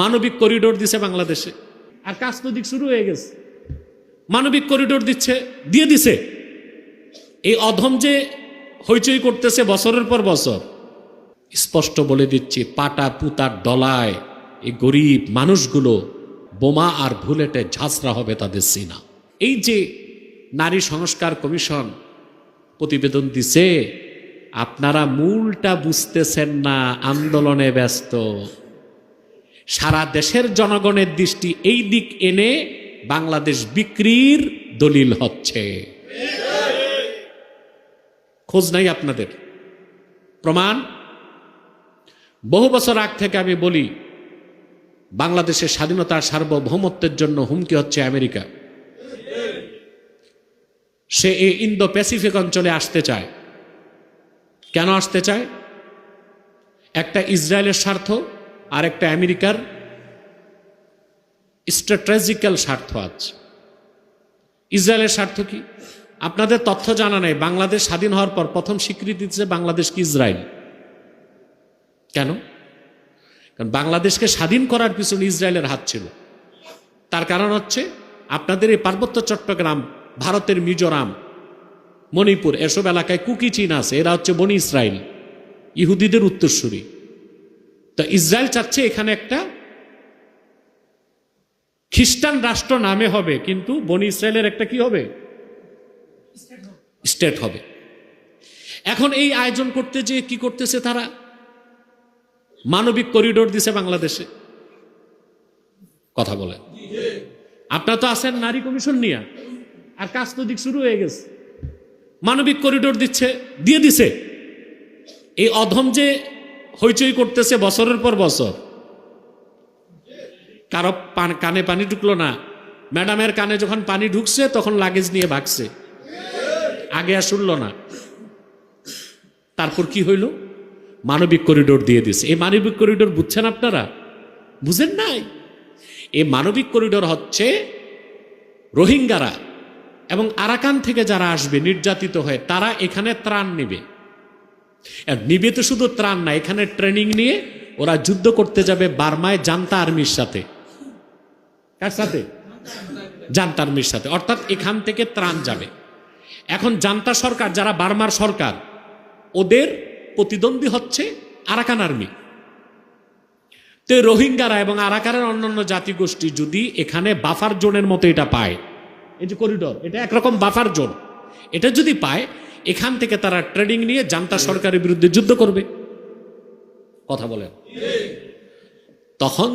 মানবিক করিডোর দিছে বাংলাদেশে। আর কাজ তো দিক শুরু হয়ে গেছে। মানবিক করিডোর দিচ্ছে, দিয়ে দিছে। এই অধম যে হইচই করতেছে বছরের পর বছর, স্পষ্ট বলে দিচ্ছি, পাটা পুতার ডলায় এই গরিব মানুষগুলো বোমা আর ভুলেটে ঝাঁচরা হবে তাদের সিনা। এই যে নারী সংস্কার কমিশন প্রতিবেদন দিছে, আপনারা মূলটা বুঝতেছেন না, আন্দোলনে ব্যস্ত। সারা দেশের জনগণের দৃষ্টি এই দিক এনে বাংলাদেশ বিক্রির দলিল হচ্ছে। খোঁজ নাই আপনাদের। প্রমাণ? বহু বছর আগ থেকে আমি বলি, বাংলাদেশের স্বাধীনতার সার্বভৌমত্বের জন্য হুমকি হচ্ছে আমেরিকা। সে এই ইন্দো প্যাসিফিক অঞ্চলে আসতে চায়। কেন আসতে চায়? একটা ইসরায়েলের স্বার্থ আর একটা আমেরিকার স্ট্র্যাটেজিক্যাল স্বার্থ আছে। ইসরায়েলের স্বার্থ কি? আপনাদের তথ্য জানা নেই। বাংলাদেশ স্বাধীন হওয়ার পর প্রথম স্বীকৃতি দিচ্ছে বাংলাদেশ কি? ইসরায়েল। কেন? কারণ বাংলাদেশকে স্বাধীন করার পিছনে ইসরায়েলের হাত ছিল। তার কারণ হচ্ছে আপনাদের এই পার্বত্য চট্টগ্রাম, ভারতের মিজোরাম, মণিপুর, এসব এলাকায় কুকি চীন আছে। এরা হচ্ছে বনি ইসরায়েল। ইহুদিদের উত্তরসূরি। তো ইসরায়েল চাচ্ছে এখানে একটা খ্রিস্টান রাষ্ট্র নামে হবে, কিন্তু বনি ইসরায়েলের একটা কি হবে? স্টেট হবে। এখন এই আয়োজন করতে যে কি করতেছে তারা? মানবিক করিডোর দিছে বাংলাদেশে। কথা বলে আপনার তো আছেন নারী কমিশন নিয়ে, আর কাজ তো দিক শুরু হয়ে গেছে। মানবিক করিডোর দিচ্ছে, দিয়ে দিছে। এই অধম যে হইচই করতেছে বছরের পর বছর। কারও কানে পানি ঢুকলো না। ম্যাডামের কানে যখন পানি ঢুকছে, তখন লাগেজ নিয়ে ভাগছে। আগে আর শুনল না। তারপর কি হইল? মানবিক করিডোর দিয়ে দিছে এই মানবিক করিডোর বুঝছেন আপনারা? বুঝেন নাই? এই মানবিক করিডোর হচ্ছে রোহিঙ্গারা এবং আরাকান থেকে যারা আসবে, নির্যাতিত হয়ে, তারা এখানে ত্রাণ নেবে। নিবে তো শুধু ত্রাণ না, এখানে ট্রেনিং নিয়ে ওরা যুদ্ধ করতে যাবে বার্মায় জান্তা আর্মির সাথে। কার সাথে? জান্তা আর্মির সাথে। অর্থাৎ এখান থেকে ত্রাণ যাবে। এখন জান্তা সরকার, যারা বার্মার সরকার, ওদের প্রতিদ্বন্দ্বী হচ্ছে আরাকান আর্মি। তো রোহিঙ্গারা এবং আরাকানের অন্যান্য জাতিগোষ্ঠী যদি এখানে বাফার জোনের মতো এটা পায়, এই যে করিডোর এটা একরকম বাফার জোন। এটা যদি পায় এখান থেকে তারা ট্রেডিং নিয়ে জান্তা সরকারের বিরুদ্ধে যুদ্ধ করবে। কথা বলেন। তখন